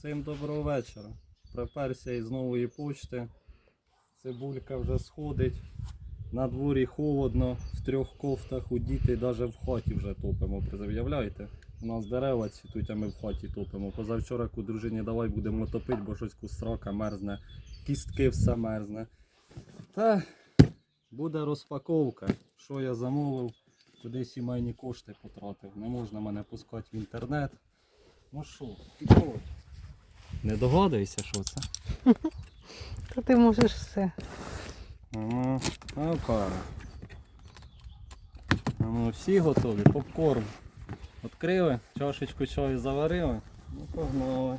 Всім доброго вечора. Приперся із нової почти. Цибулька вже сходить. На дворі холодно, в трьох кофтах у діти навіть в хаті вже топимо. Уявляєте? У нас дерева цвітуть, а ми в хаті топимо. Позавчора ку дружині давай будемо топити, бо щось кустрака мерзне, кістки все мерзне. Та буде розпаковка. Що я замовив, куди сімейні кошти потратив. Не можна мене пускати в інтернет. Ну що, підходь. Не догадуєшся, що це? Та ти можеш все. Ага. А Ну, всі готові, попкорн. Відкрили, чашечку чаю заварили. Ну, погнали.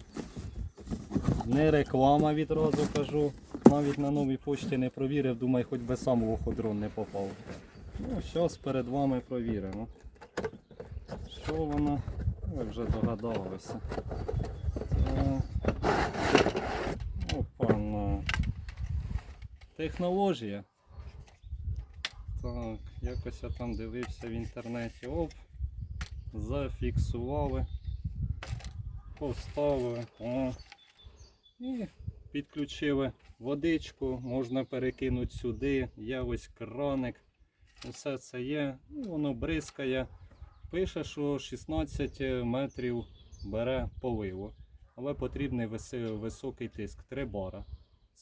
Не реклама відразу кажу. Навіть на новій почті не провірив, думаю, хоч би сам в оходрон не попав. Ну, зараз перед вами провіримо. Що воно? Ви вже догадалися. Так. Опа, ну. Технологія. Так, якось я там дивився в інтернеті. Оп. Зафіксували. Поставили. О. І підключили водичку, можна перекинути сюди, є ось краник. Усе це є, і воно бризкає. Пише, що 16 метрів бере поливу. Але потрібний високий тиск 3 бара.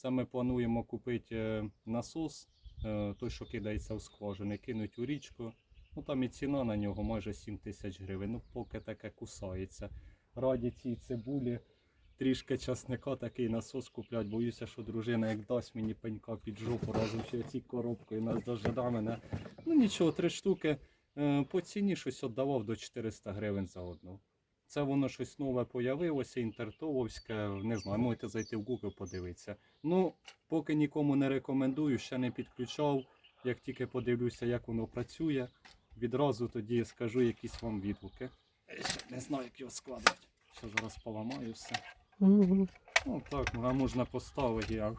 Ми плануємо купити е, насос, е, той, що кидається в скважини, кинуть у річку. Ну там і ціна на нього майже 7 тисяч гривень. Ну, поки таке кусається. Раді цій цибулі трішки часника такий насос куплять. Боюся, що дружина як дасть мені пенька під жопу разом з цією коробкою нас дожида мене. Ну нічого, три штуки. Е, По ціні щось віддавав до 400 гривень за одну. Це воно щось нове появилося, інтертовське, не знаю, можете зайти в Google подивитися. Ну, поки нікому не рекомендую, ще не підключав. Як тільки подивлюся, як воно працює, відразу тоді скажу якісь вам відгуки. Я ще не знаю, як його складати. Що зараз поламаю все. Ну так, ну, а можна поставити, а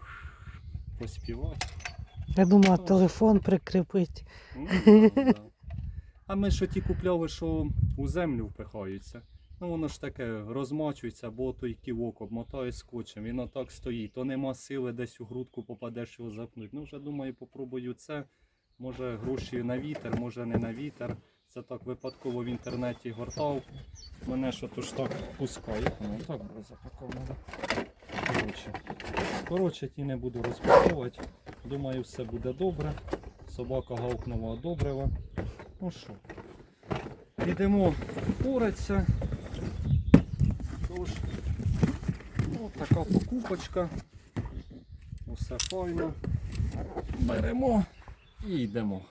поспівати. Я думала, телефон прикріпить. Ну, да, да. А ми що ті купляли, що у землю впихаються. Ну воно ж таке розмачується, або той ківок обмотає скотчем, він отак стоїть, то нема сили десь у грудку попадеш його запнути. Ну вже думаю, попробую це. Може гроші на вітер, може не на вітер. Це так випадково в інтернеті гортав. Мене що то ж так пускає. Ну так було запаковано. Коротше. Коротше, ті не буду розпаковувати. Думаю, все буде добре. Собака гавкнула добрива. Ну що, йдемо пораться. Тож, ось така покупочка. Усе файно. Беремо і йдемо.